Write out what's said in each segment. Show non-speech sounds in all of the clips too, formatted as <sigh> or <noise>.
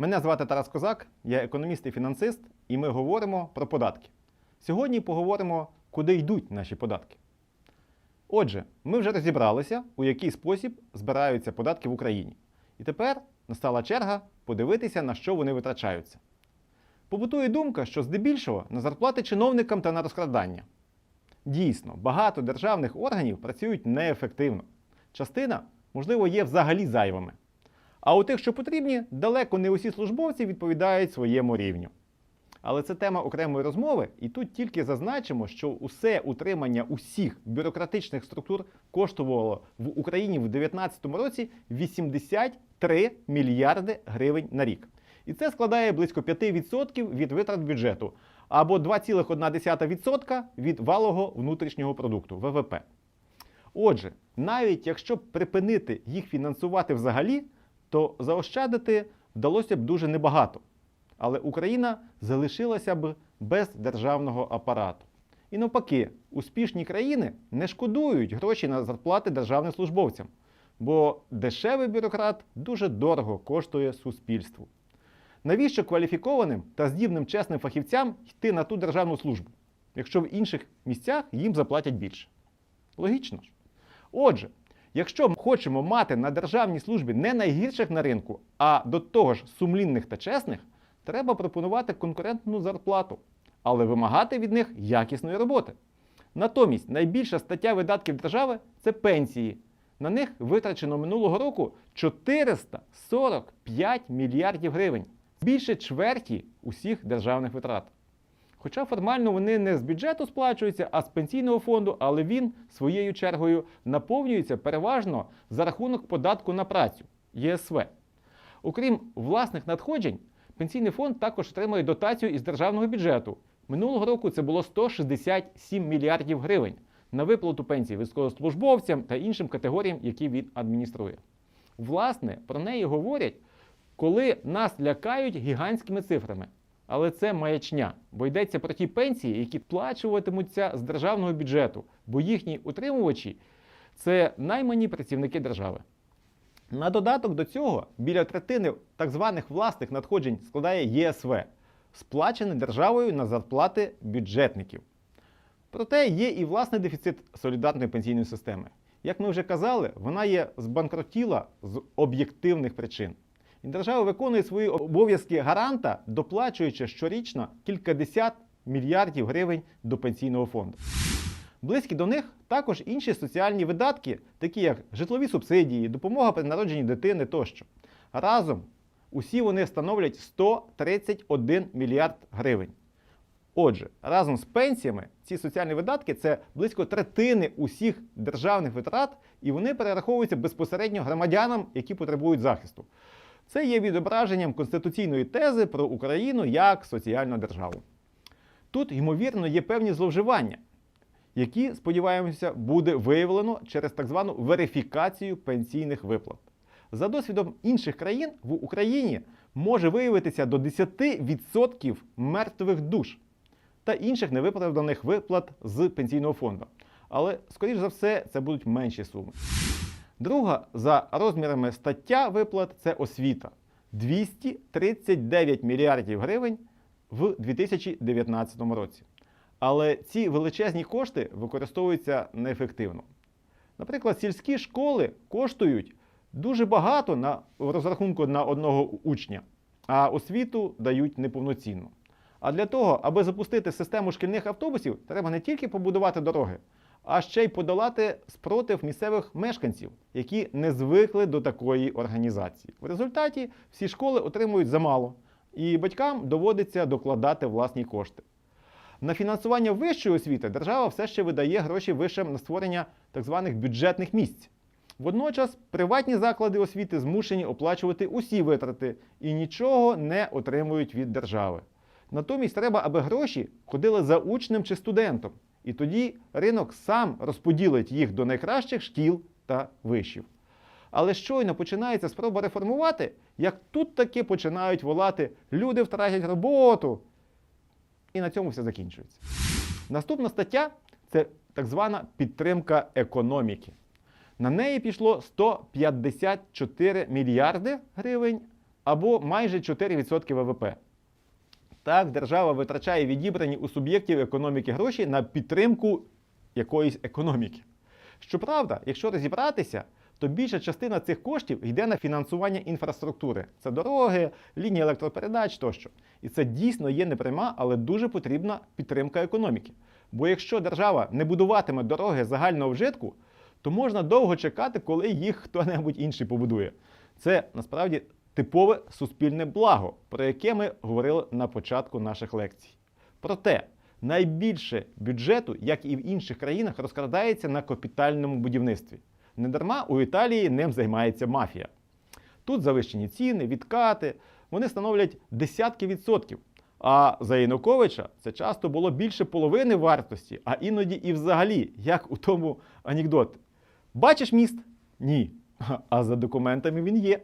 Мене звати Тарас Козак, я економіст і фінансист, і ми говоримо про податки. Сьогодні поговоримо, куди йдуть наші податки. Отже, ми вже розібралися, у який спосіб збираються податки в Україні. І тепер настала черга подивитися, на що вони витрачаються. Побутує думка, що здебільшого на зарплати чиновникам та на розкрадання. Дійсно, багато державних органів працюють неефективно. Частина, можливо, є взагалі зайвими. А у тих, що потрібні, далеко не усі службовці відповідають своєму рівню. Але це тема окремої розмови, і тут тільки зазначимо, що усе утримання усіх бюрократичних структур коштувало в Україні в 2019 році 83 мільярди гривень на рік. І це складає близько 5% від витрат бюджету або 2,1% від валового внутрішнього продукту ВВП. Отже, навіть якщо припинити їх фінансувати взагалі, то заощадити вдалося б дуже небагато. Але Україна залишилася б без державного апарату. І навпаки, успішні країни не шкодують гроші на зарплати державним службовцям, бо дешевий бюрократ дуже дорого коштує суспільству. Навіщо кваліфікованим та здібним чесним фахівцям йти на ту державну службу, якщо в інших місцях їм заплатять більше? Логічно ж. Отже, якщо ми хочемо мати на державній службі не найгірших на ринку, а до того ж сумлінних та чесних, треба пропонувати конкурентну зарплату, але вимагати від них якісної роботи. Натомість найбільша стаття видатків держави це пенсії. На них витрачено минулого року 445 мільярдів гривень, більше чверті усіх державних витрат. Хоча формально вони не з бюджету сплачуються, а з пенсійного фонду, але він своєю чергою наповнюється переважно за рахунок податку на працю ЄСВ. Окрім власних надходжень, пенсійний фонд також отримує дотацію із державного бюджету. Минулого року це було 167 мільярдів гривень на виплату пенсій військовослужбовцям та іншим категоріям, які він адмініструє. Власне, про неї говорять, коли нас лякають гігантськими цифрами. Але це маячня, бо йдеться про ті пенсії, які сплачуватимуться з державного бюджету, бо їхні утримувачі це наймані працівники держави. На додаток до цього біля третини так званих власних надходжень складає ЄСВ, сплачене державою на зарплати бюджетників. Проте є і власний дефіцит солідарної пенсійної системи. Як ми вже казали, вона є збанкротіла з об'єктивних причин. Держава виконує свої обов'язки гаранта, доплачуючи щорічно кількадесят мільярдів гривень до пенсійного фонду. Близькі до них також інші соціальні видатки, такі як житлові субсидії, допомога при народженні дитини тощо. Разом усі вони становлять 131 мільярд гривень. Отже, разом з пенсіями ці соціальні видатки це близько третини усіх державних витрат, і вони перераховуються безпосередньо громадянам, які потребують захисту. Це є відображенням конституційної тези про Україну як соціальну державу. Тут, ймовірно, є певні зловживання, які, сподіваємося, буде виявлено через так звану верифікацію пенсійних виплат. За досвідом інших країн в Україні може виявитися до 10% мертвих душ та інших невиправданих виплат з пенсійного фонду. Але, скоріш за все, це будуть менші суми. Друга за розмірами стаття виплат це освіта 239 мільярдів гривень в 2019 році. Але ці величезні кошти використовуються неефективно. Наприклад, сільські школи коштують дуже багато на розрахунку на одного учня, а освіту дають неповноцінно. А для того, аби запустити систему шкільних автобусів, треба не тільки побудувати дороги, а ще й подолати спротив місцевих мешканців, які не звикли до такої організації. В результаті всі школи отримують замало, і батькам доводиться докладати власні кошти. На фінансування вищої освіти держава все ще видає гроші вишам на створення так званих бюджетних місць. Водночас приватні заклади освіти змушені оплачувати усі витрати і нічого не отримують від держави. Натомість треба, аби гроші ходили за учнем чи студентом. І тоді ринок сам розподілить їх до найкращих шкіл та вишів. Але щойно починається спроба реформувати, як тут таки починають волати люди втратять роботу. І на цьому все закінчується. Наступна стаття це так звана підтримка економіки. На неї пішло 154 мільярди гривень, або майже 4% ВВП. Так, держава витрачає відібрані у суб'єктів економіки гроші на підтримку якоїсь економіки. Щоправда, якщо розібратися, то більша частина цих коштів йде на фінансування інфраструктури. Це дороги, лінії електропередач тощо. І це дійсно є непряма, але дуже потрібна підтримка економіки. Бо якщо держава не будуватиме дороги загального вжитку, то можна довго чекати, коли їх хто-небудь інший побудує. Це насправді типове суспільне благо, про яке ми говорили на початку наших лекцій. Проте найбільше бюджету, як і в інших країнах, розкрадається на капітальному будівництві. Недарма у Італії ним займається мафія. Тут завищені ціни, відкати, вони становлять десятки відсотків. А за Януковича це часто було більше половини вартості, а іноді і взагалі, як у тому анекдоті. Бачиш міст? Ні. <laughs> А за документами він є.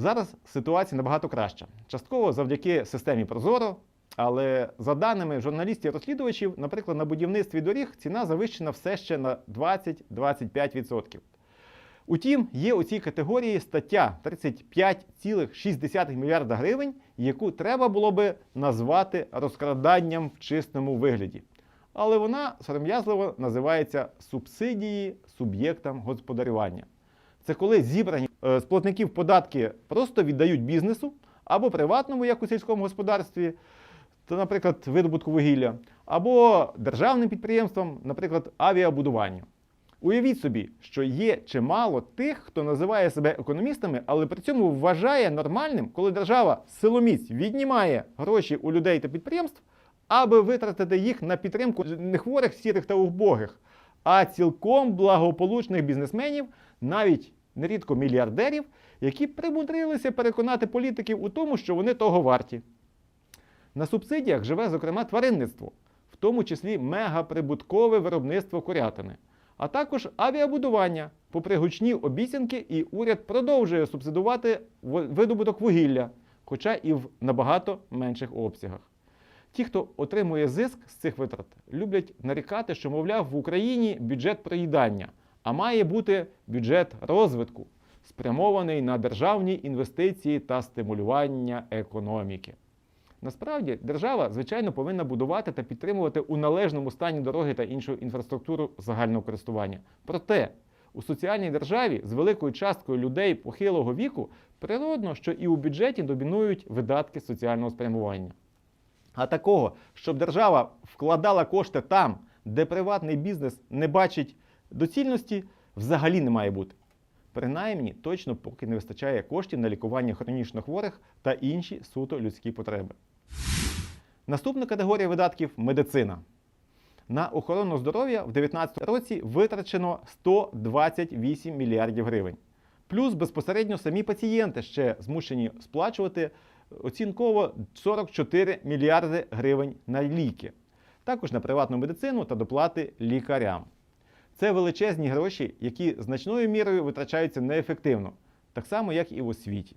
Зараз ситуація набагато краща. Частково завдяки системі Прозоро, але за даними журналістів-розслідувачів, наприклад, на будівництві доріг ціна завищена все ще на 20-25%. Утім, є у цій категорії стаття 35,6 мільярда гривень, яку треба було би назвати розкраданням в чистому вигляді. Але вона сором'язливо називається субсидії суб'єктам господарювання. Це коли зібрані е, з платників податки просто віддають бізнесу або приватному, як у сільському господарстві, то, наприклад, видобутку вугілля, або державним підприємствам, наприклад, авіабудуванню. Уявіть собі, що є чимало тих, хто називає себе економістами, але при цьому вважає нормальним, коли держава силоміць віднімає гроші у людей та підприємств, аби витратити їх на підтримку не хворих, сірих та убогих, а цілком благополучних бізнесменів, навіть нерідко мільярдерів, які примудрилися переконати політиків у тому, що вони того варті. На субсидіях живе, зокрема, тваринництво, в тому числі мегаприбуткове виробництво курятини, а також авіабудування, попри гучні обіцянки, і уряд продовжує субсидувати видобуток вугілля, хоча і в набагато менших обсягах. Ті, хто отримує зиск з цих витрат, люблять нарікати, що, мовляв, в Україні бюджет проїдання, а має бути бюджет розвитку, спрямований на державні інвестиції та стимулювання економіки. Насправді, держава, звичайно, повинна будувати та підтримувати у належному стані дороги та іншу інфраструктуру загального користування. Проте у соціальній державі з великою часткою людей похилого віку природно, що і у бюджеті домінують видатки соціального спрямування. А такого, щоб держава вкладала кошти там, де приватний бізнес не бачить доцільності, взагалі не має бути. Принаймні, точно поки не вистачає коштів на лікування хронічно хворих та інші суто людські потреби. Наступна категорія видатків медицина. На охорону здоров'я в 2019 році витрачено 128 мільярдів гривень. Плюс безпосередньо самі пацієнти ще змушені сплачувати оцінково 44 мільярди гривень на ліки, також на приватну медицину та доплати лікарям. Це величезні гроші, які значною мірою витрачаються неефективно, так само як і в освіті.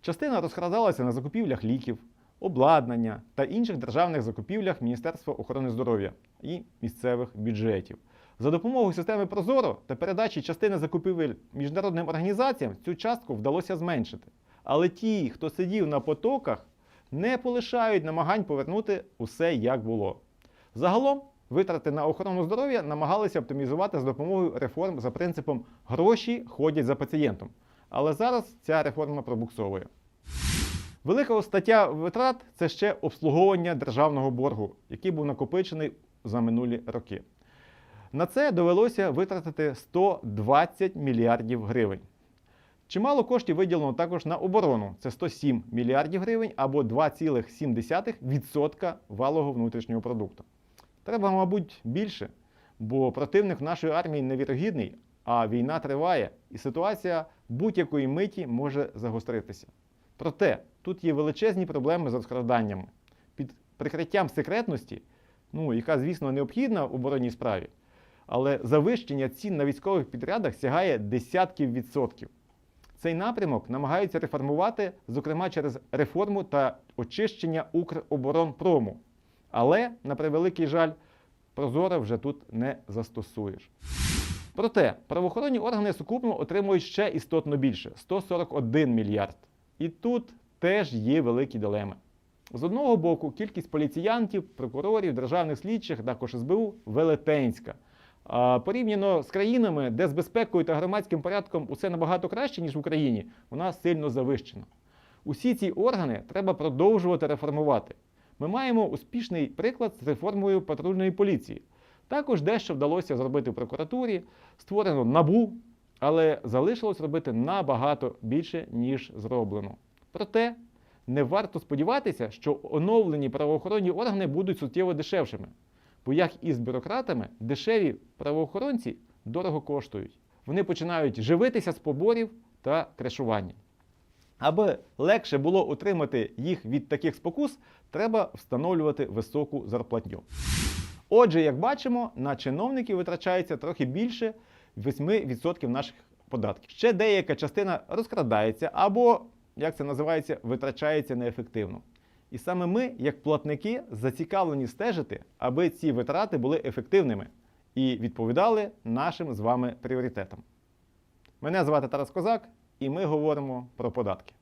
Частина розкрадалася на закупівлях ліків, обладнання та інших державних закупівлях Міністерства охорони здоров'я і місцевих бюджетів. За допомогою системи Прозоро та передачі частини закупівель міжнародним організаціям цю частку вдалося зменшити. Але ті, хто сидів на потоках, не полишають намагань повернути усе як було. Загалом витрати на охорону здоров'я намагалися оптимізувати з допомогою реформ за принципом гроші ходять за пацієнтом. Але зараз ця реформа пробуксовує. Велика стаття витрат це ще обслуговування державного боргу, який був накопичений за минулі роки. На це довелося витратити 120 мільярдів гривень. Чимало коштів виділено також на оборону це 107 мільярдів гривень або 2,7% валового внутрішнього продукту. Треба, мабуть, більше, бо противник нашої армії невірогідний, а війна триває, і ситуація будь-якої миті може загостритися. Проте тут є величезні проблеми з розкраданнями. Під прикриттям секретності, ну, яка, звісно, необхідна в оборонній справі, але завищення цін на військових підрядах сягає десятків відсотків. Цей напрямок намагаються реформувати, зокрема через реформу та очищення Укроборонпрому. Але, на превеликий жаль, Прозоро вже тут не застосуєш. Проте правоохоронні органи сукупно отримують ще істотно більше 141 мільярд. І тут теж є великі дилеми. З одного боку, кількість поліціянтів, прокурорів, державних слідчих, також СБУ велетенська. А порівняно з країнами, де з безпекою та громадським порядком усе набагато краще, ніж в Україні, вона сильно завищена. Усі ці органи треба продовжувати реформувати. Ми маємо успішний приклад з реформою патрульної поліції. Також дещо вдалося зробити в прокуратурі, створено набу, але залишилось робити набагато більше, ніж зроблено. Проте не варто сподіватися, що оновлені правоохоронні органи будуть суттєво дешевшими. Бо як і з бюрократами, дешеві правоохоронці дорого коштують. Вони починають живитися з поборів та кришування. Аби легше було утримати їх від таких спокус, треба встановлювати високу зарплатню. Отже, як бачимо, на чиновників витрачається трохи більше 8% наших податків. Ще деяка частина розкрадається або, як це називається, витрачається неефективно. І саме ми, як платники, зацікавлені стежити, аби ці витрати були ефективними і відповідали нашим з вами пріоритетам. Мене звати Тарас Козак, і ми говоримо про податки.